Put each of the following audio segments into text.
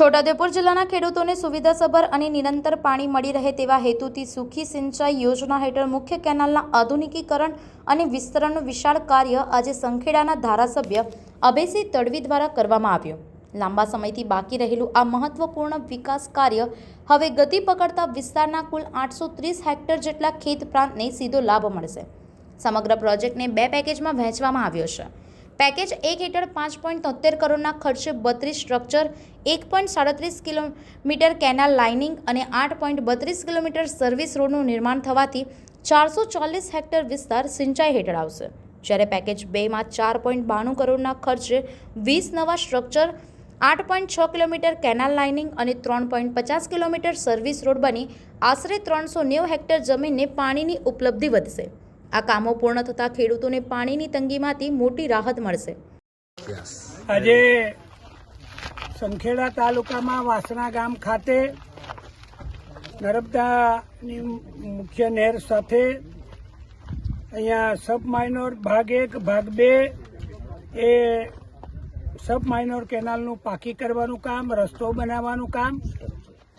છોટાઉદેપુર જિલ્લાના ખેડૂતોને સુવિધાસભર અને નિરંતર પાણી મળી રહે તેવા હેતુથી સુખી સિંચાઈ યોજના હેઠળ મુખ્ય કેનાલના આધુનિકીકરણ અને વિસ્તરણનું વિશાળ કાર્ય આજે સંખેડાના ધારાસભ્ય અભયસિંહ તડવી દ્વારા કરવામાં આવ્યું. લાંબા સમયથી બાકી રહેલું આ મહત્વપૂર્ણ વિકાસ કાર્ય હવે ગતિ પકડતા વિસ્તારના કુલ આઠસો ત્રીસ હેક્ટર જેટલા ખેત પ્રાંતને સીધો લાભ મળશે. સમગ્ર પ્રોજેક્ટને બે પેકેજમાં વહેંચવામાં આવ્યો છે. પેકેજ એક હેઠળ પાંચ પોઈન્ટ તોતેર કરોડના ખર્ચે બત્રીસ સ્ટ્રક્ચર, એક પોઈન્ટ સાડત્રીસ કિલોમીટર કેનાલ લાઇનિંગ અને આઠ પોઈન્ટ બત્રીસ કિલોમીટર સર્વિસ રોડનું નિર્માણ થવાથી ચારસો ચાલીસ હેક્ટર વિસ્તાર સિંચાઈ હેઠળ આવશે. જ્યારે પેકેજ બેમાં ચાર પોઈન્ટ બાણું કરોડના ખર્ચે વીસ નવા સ્ટ્રક્ચર, આઠ પોઈન્ટ છ કિલોમીટર કેનાલ લાઇનિંગ અને ત્રણ પોઈન્ટ પચાસ કિલોમીટર સર્વિસ રોડ બની, આશરે ત્રણસો નેવું હેક્ટર જમીનને પાણીની ઉપલબ્ધિ વધશે. આ કામો પૂર્ણ થતાં ખેડૂતોને પાણીની તંગીમાંથી મોટી રાહત મળશે. આજે સંખેડા તાલુકામાં વાસણા ગામ ખાતે નર્મદાની મુખ્ય નહેર સાથે અહીંયા સબ માઇનોર ભાગ એક, ભાગ બે એ સબ માઇનોર કેનાલનું પાકી કરવાનું કામ, રસ્તો બનાવવાનું કામ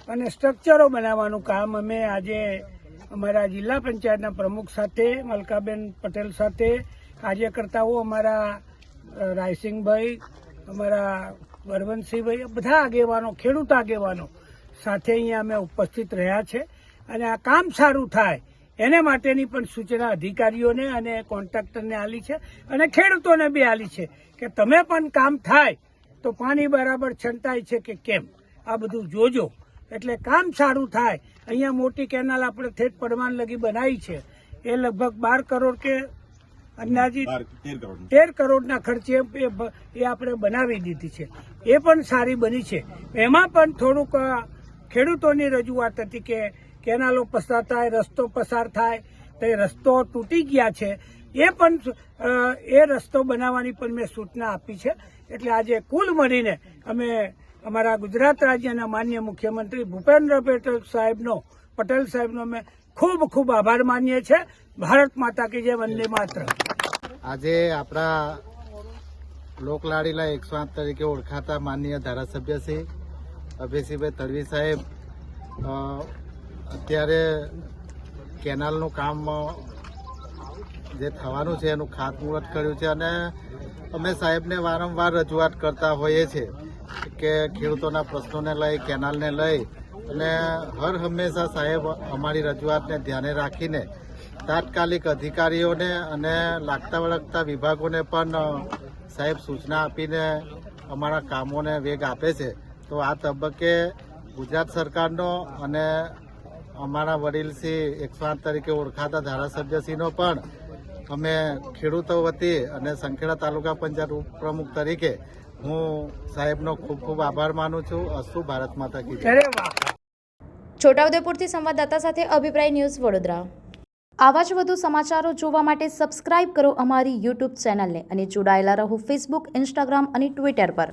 અને સ્ટ્રક્ચરો બનાવવાનું કામ અમે આજે અમારા જિલ્લા પંચાયતના પ્રમુખ સાથે, મલકાબેન પટેલ સાથે, કાર્યકર્તાઓ અમારા રાયસિંહભાઈ, અમારા વરવંતસિંહભાઈ, બધા આગેવાનો, ખેડૂત આગેવાનો સાથે અહીંયા અમે ઉપસ્થિત રહ્યા છે. અને આ કામ સારું થાય એને માટેની પણ સૂચના અધિકારીઓને અને કોન્ટ્રાક્ટરને આલી છે અને ખેડૂતોને બી આલી છે કે તમે પણ કામ થાય તો પાણી બરાબર છંટાય છે કે કેમ? આ બધું જોજો. એટલે કામ સારું થાય. અહીંયા મોટી કેનાલ આપણે થેટ પડવાન લગી બનાવી છે. એ લગભગ બાર કરોડ કે અંદાજી તેર કરોડના. ખર્ચે એ એ આપણે બનાવી દીધી છે. એ પણ સારી બની છે. એમાં પણ થોડુંક ખેડૂતોની રજૂઆત હતી કે કેનાલો પસાર થાય રસ્તો પસાર થાય તો રસ્તો તૂટી ગયા છે. એ પણ એ રસ્તો બનાવવાની પણ મેં સૂચના આપી છે. એટલે આજે કુલ મળીને અમે અમારા ગુજરાત રાજ્યના માન્ય મુખ્યમંત્રી ભૂપેન્દ્ર પટેલ સાહેબનો પટેલ સાહેબનો અમે ખૂબ ખૂબ આભાર માનીએ છીએ. ભારત માતા કે જે વંદે માત્ર આજે આપણા લોકલાડીલા એકસો આઠ તરીકે ઓળખાતા માનનીય ધારાસભ્ય શ્રી અભયસિંહભાઈ તડવી સાહેબ અત્યારે કેનાલનું કામ જે થવાનું છે એનું ખાતમુહૂર્ત કર્યું છે અને અમે સાહેબને વારંવાર રજૂઆત કરતા હોઈએ છીએ. કે ખેડૂતોના પ્રશ્નોને લઈ, કેનાલને લઈ અને હર હંમેશા સાહેબ અમારી રજૂઆતને ધ્યાને રાખીને તાત્કાલિક અધિકારીઓને અને લાગતા વળગતા વિભાગોને પણ સાહેબ સૂચના આપીને અમારા કામોને વેગ આપે છે. તો આ તબક્કે ગુજરાત સરકારનો અને અમારા વડીલશ્રી એકસો તરીકે ઓળખાતા ધારાસભ્યશ્રીનો પણ અમે ખેડૂતો વતી અને સંખેડા તાલુકા પંચાયત ઉપપ્રમુખ તરીકે હું સાહેબનો ખૂબ ખૂબ આભાર માનું છું. અસ્તુ ભારત માતા કી છોટાઉદેપુરથી સંવાદદાતા સાથે અભિપ્રાય ન્યૂઝ વડોદરા. આવા જ વધુ સમાચારો જોવા માટે સબસ્ક્રાઇબ કરો અમારી યુટ્યુબ ચેનલને અને જોડાયેલા રહો ફેસબુક ઇન્સ્ટાગ્રામ અને ટ્વિટર પર.